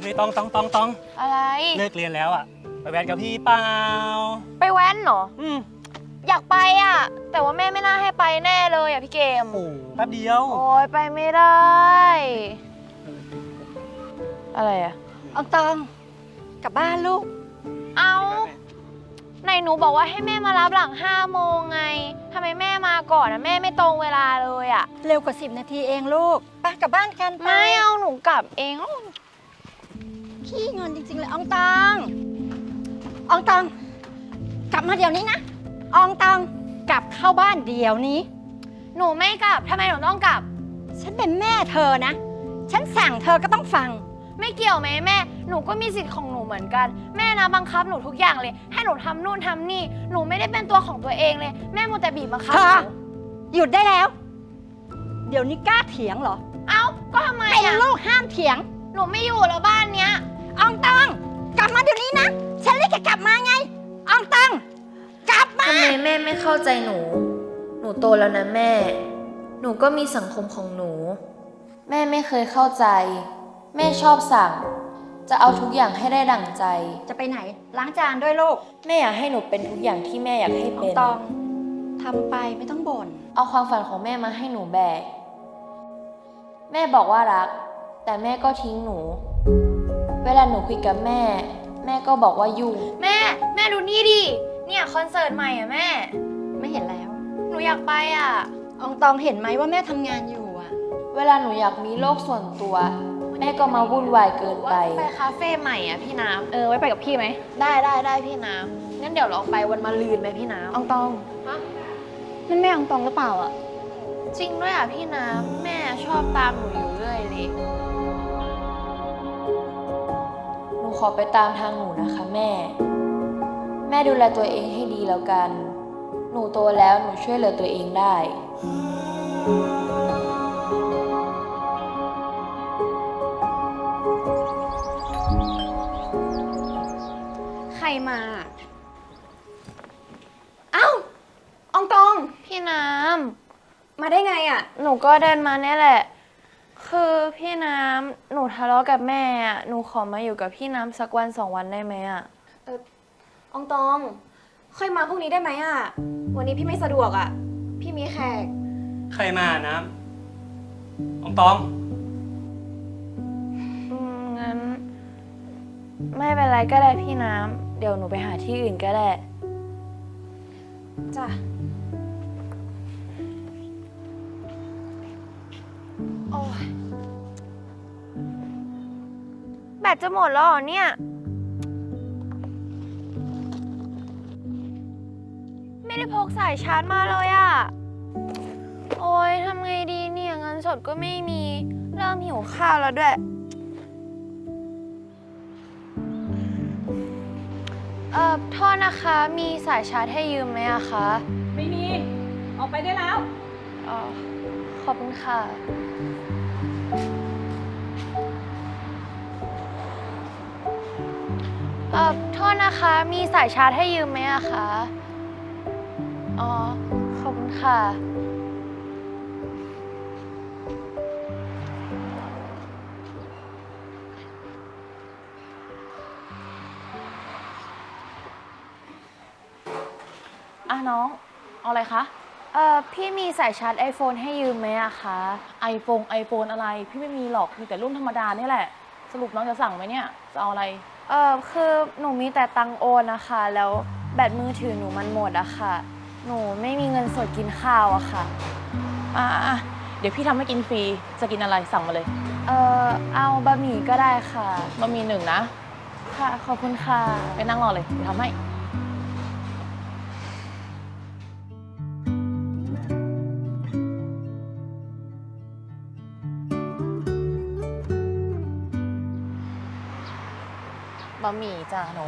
เฮ้ยต้องต้องต้องต้องอะไร เลิกเรียนแล้วอะ ไปแวนกับพี่เปล่า ไปแว้นเหรอ อืมอยากไปอะ แต่ว่าแม่ไม่น่าให้ไปแน่เลยอะพี่เกม โอ้แป๊บเดียว โอ้ยไปไม่ได้ อะไรอะ อองตองกลับบ้านลูก เอาไหนหนูบอกว่าให้แม่มารับหลังห้าโมงไงทำไมแม่มาก่อนอะแม่ไม่ตรงเวลาเลยอะเร็วกว่า 10 นาทีเองลูกไปกลับบ้านกันปไม่เอาหนูกลับเอง ขี้เงินจริงๆเลยอองตองอองตอง กลับมาเดี๋ยวนี้นะอองตองกลับเข้าบ้านเดี๋ยวนี้ หนูไม่กลับทำไมหนูต้องกลับ ฉันเป็นแม่เธอนะ ฉันสั่งเธอก็ต้องฟัง ไม่เกี่ยวไหมแม่ หนูก็มีสิทธิ์ของหนูเหมือนกัน แม่นะบังคับหนูทุกอย่างเลย ให้หนูทำนู่นทำนี่ หนูไม่ได้เป็นตัวของตัวเองเลย แม่มัวแต่บีบบังคับเธหอนูหยุดได้แล้ว เดี๋ยวนี้กล้าเถียงเหรอ เอ้า ก็ทำไมเป็นอะลูกห้ามเถียง หนูไม่อยู่แล้วบ้านเนี้ย อองตอง กลับมาเดี๋ยวนี้นะ ฉันเรียกแกกลับมาไง อองตอง กลับมา ทำไมแม่ไม่เข้าใจหนู หนูโตแล้วนะแม่ หนูก็มีสังคมของหนู แม่ไม่เคยเข้าใจ แม่ชอบสั่ง จะเอาทุกอย่างให้ได้ดั่งใจ จะไปไหน ล้างจานด้วยลูกแม่อยากให้หนูเป็นทุกอย่างที่แม่อยากให้ออเป็งน ตองทำไปไม่ต้องบ่น เอาความฝันของแม่มาให้หนูแบก แม่บอกว่ารัก แต่แม่ก็ทิ้งหนู เวลาหนูคุยกับแม่ แม่ก็บอกว่ายุ่ง แม่ แม่ดูนี่ดิ เนี่ยคอนเสิร์ตใหม่อะแม่ ไม่เห็นแล้ว หนูอยากไปอะ อองตองเห็นไหมว่าแม่ทำงานอยู่อะเวลาหนูอยากมีโลกส่วนตัว แม่ก็มาวุ่นวายเกินไป ว่าจะไปคาเฟ่ใหม่อะพี่น้ำเออไว้ไปกับพี่ไหม ได้ได้ได้พี่น้ำงั้นเดี๋ยวเราไปวันมาลืนไหมพี่น้ำอองตองฮะนั่นแม่อองตองหรือเปล่าอะจริงด้วยอะพี่น้ำแม่ชอบตามหนูอยู่เรื่อยเลย ขอไปตามทางหนูนะคะแม่ แม่ดูแลตัวเองให้ดีแล้วกัน หนูโตแล้วหนูช่วยเหลือตัวเองได้ ใครมา เอ้าอองตอง พี่น้มาได้ไงอะำ หนูก็เดินมาเนี่ยแหละ คือพี่น้ำหนูทะเลาะกับแม่อะหนูขอมาอยู่กับพี่น้ำสักวันสองวันได้ไหมอะอองตอง ค่อยมาพรุ่งนี้ได้ไหมอะวันนี้พี่ไม่สะดวกอะพี่มีแขก ใครมาน้ำอองตอง อืมงั้น ไม่เป็นไรก็ได้พี่น้ำเดี๋ยวหนูไปหาที่อื่นก็ได้ จ้ะ โอ้ย แบตจะหมดแล้วเหรอเนี่ย ไม่ได้พกสายชาร์จมาเลยอะโอ้ยทำไงดีเนี่ยเงินสดก็ไม่มี เริ่มหิวข้าวแล้วด้วย เอ่อโทษนะคะ มีสายชาร์จให้ยืมไหมอะคะไม่มี ออกไปได้แล้ว อ๋อขอบคุณค่ะ เอ่อโทษนะคะ มีสายชาร์จให้ยืมไหมอะคะ อ๋อ ขอบคุณค่ะ อะน้อง เอาอะไรคะ เอ่อ พี่มีสายชาร์จ iPhone ให้ยืมไหมอะคะ ไอโฟนไอโฟนอะไร พี่ไม่มีหรอก มีแต่รุ่นธรรมดานี่แหละ สรุปน้องจะสั่งไหมเนี่ย จะเอาอะไร เอ่อคือหนูมีแต่ตังค์โอนนะคะ แล้วแบตมือถือหนูมันหมดอะค่ะ หนูไม่มีเงินสดกินข้าวอะค่ะ อะอะอะเดี๋ยวพี่ทำให้กินฟรี จะกินอะไรสั่งมาเลยเอ่อเอาบะหมี่ก็ได้ค่ะมามีหนึ่งนะ ค่ะ ขอบคุณค่ะ ไปนั่งรอเลยเดี๋ยวทำให้ บะหมี่จ้ะหนู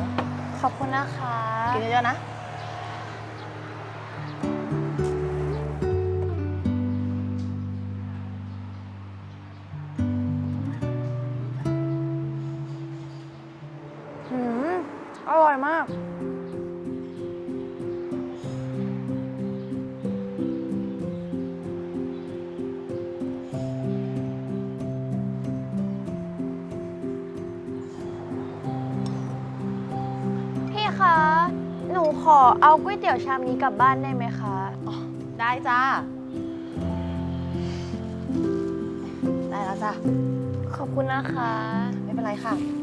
ขอบคุณนะคะ กินเยอะๆนะหืม อร่อยมาก ขอเอาก๋วยเตี๋ยวชามนี้กลับบ้านได้ไหมคะได้จ้า ได้แล้วจ้ะขอบคุณนะคะ ไม่เป็นไรค่ะ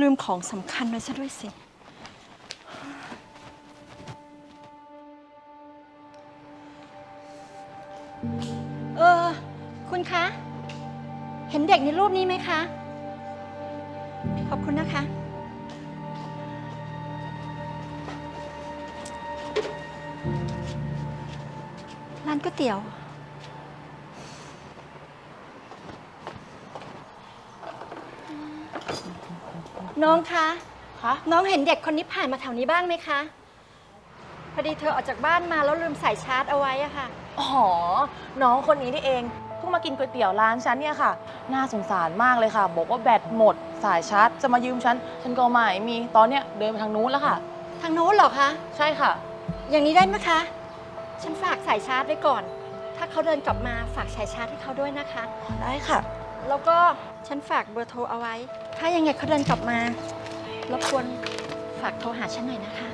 ลืมของสำคัญไว้ซะด้วยสิ เออ คุณคะ เห็นเด็กในรูปนี้ไหมคะ ขอบคุณนะคะ ร้านก๋วยเตี๋ยว น้องคะ คะน้องเห็นเด็กคนนี้ผ่านมาแถวนี้บ้างไหมคะ พอดีเธอออกจากบ้านมาแล้วลืมใส่ชาร์จเอาไว้อะค่ะ อ๋อ น้องคนนี้นี่เอง เพิ่งมากินก๋วยเตี๋ยวร้านฉันเนี่ยค่ะ น่าสงสารมากเลยค่ะ บอกว่าแบตหมด สายชาร์จจะมายืมฉัน ฉันก็ไม่มี ตอนเนี้ยเดินไปทางนู้นแล้วค่ะ ทางโน้นเหรอคะ ใช่ค่ะ อย่างนี้ได้ไหมคะ ฉันฝากสายชาร์จไว้ก่อน ถ้าเขาเดินกลับมาฝากสายชาร์จให้เขาด้วยนะคะ ได้ค่ะ แล้วก็ฉันฝากเบอร์โทรเอาไว้ ถ้ายังไงเขาเดินกลับมารบกวนฝากโทรหาฉันหน่อยนะคะ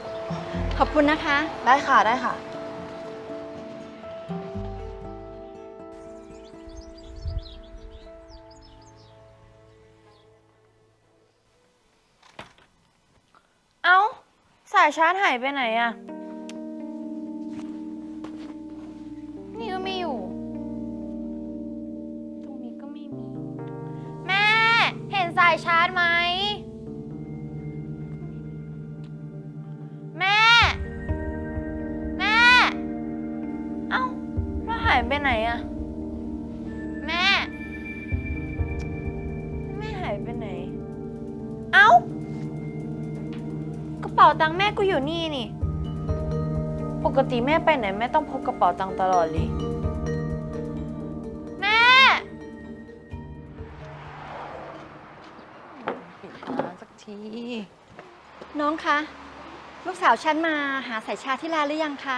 ขอบคุณนะคะ ได้ค่ะได้ค่ะ เอ้า สายชาร์จหายไปไหนอะ ไปไหนอะแม่ แม่หายไปไหน เอ้ากระเป๋าตังค์แม่ก็อยู่นี่นี่ ปกติแม่ไปไหนแม่ต้องพกกระเป๋าตังค์ตลอดเลย แม่ปิดร้านสักที น้องคะ ลูกสาวฉันมาหาสายชาร์จที่ร้านหรือยังคะ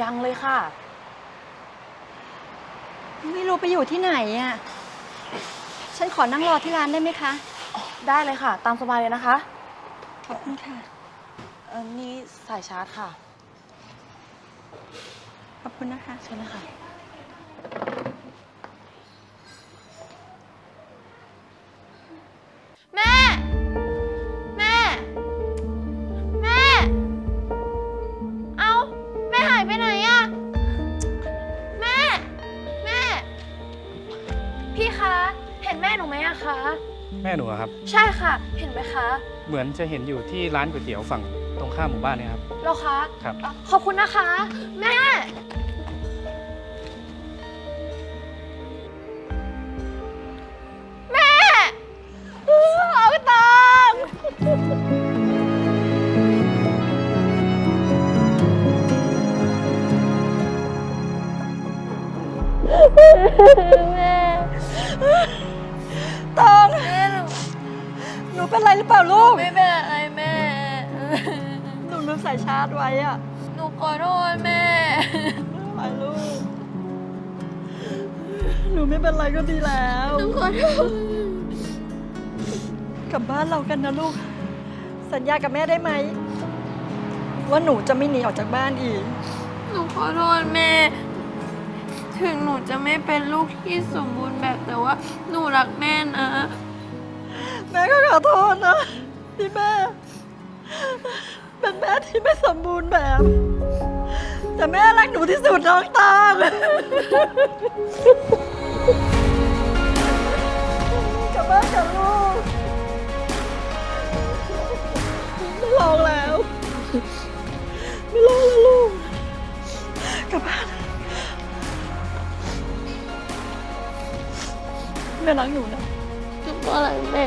ยังเลยค่ะ ไม่รู้ไปอยู่ที่ไหนอะ ฉันขอนั่งรอที่ร้านได้ไหมคะ ได้เลยค่ะ ตามสบายเลยนะคะ ขอบคุณค่ะ เออนี่สายชาร์จค่ะ ขอบคุณนะคะใช่นะคะ ม่หนูอะครับ ใช่ค่ะ เห็นไหมคะเหมือนจะเห็นอยู่ที่ร้านก๋วยเตี๋ยวฝั่งตรงข้ามหมู่บ้านเนี่ยครับ เหรอคะครับ อะขอบคุณนะคะ แม่ แม่เอาตังค์แเป็นไรหรือเปล่าลูก ไม่เป็นอะไรแม่ หนูลืมใส่ชาร์จไว้อะหนูขอโทษแม่ไปลูก หนูไม่เป็นไรก็ดีแล้ว หนูขอโทษ กลับบ้านเรากันนะลูก สัญญากับแม่ได้ไหม ว่าหนูจะไม่หนีออกจากบ้านอีก หนูขอโทษแม่ ถึงหนูจะไม่เป็นลูกที่สมบูรณ์แบบแต่ว่าหนูรักแม่นะ แม่ก็ขอโทษนะที่แม่ เป็นแม่ที่ไม่สมบูรณ์แบบ แต่แม่รักหนูที่สุดน้องตาลกลับบ้านกับลูกไม่ลองแล้ว ไม่ลองแล้วลูกกลับบ้านแม่รักหนูนะ หนูก็รักแม่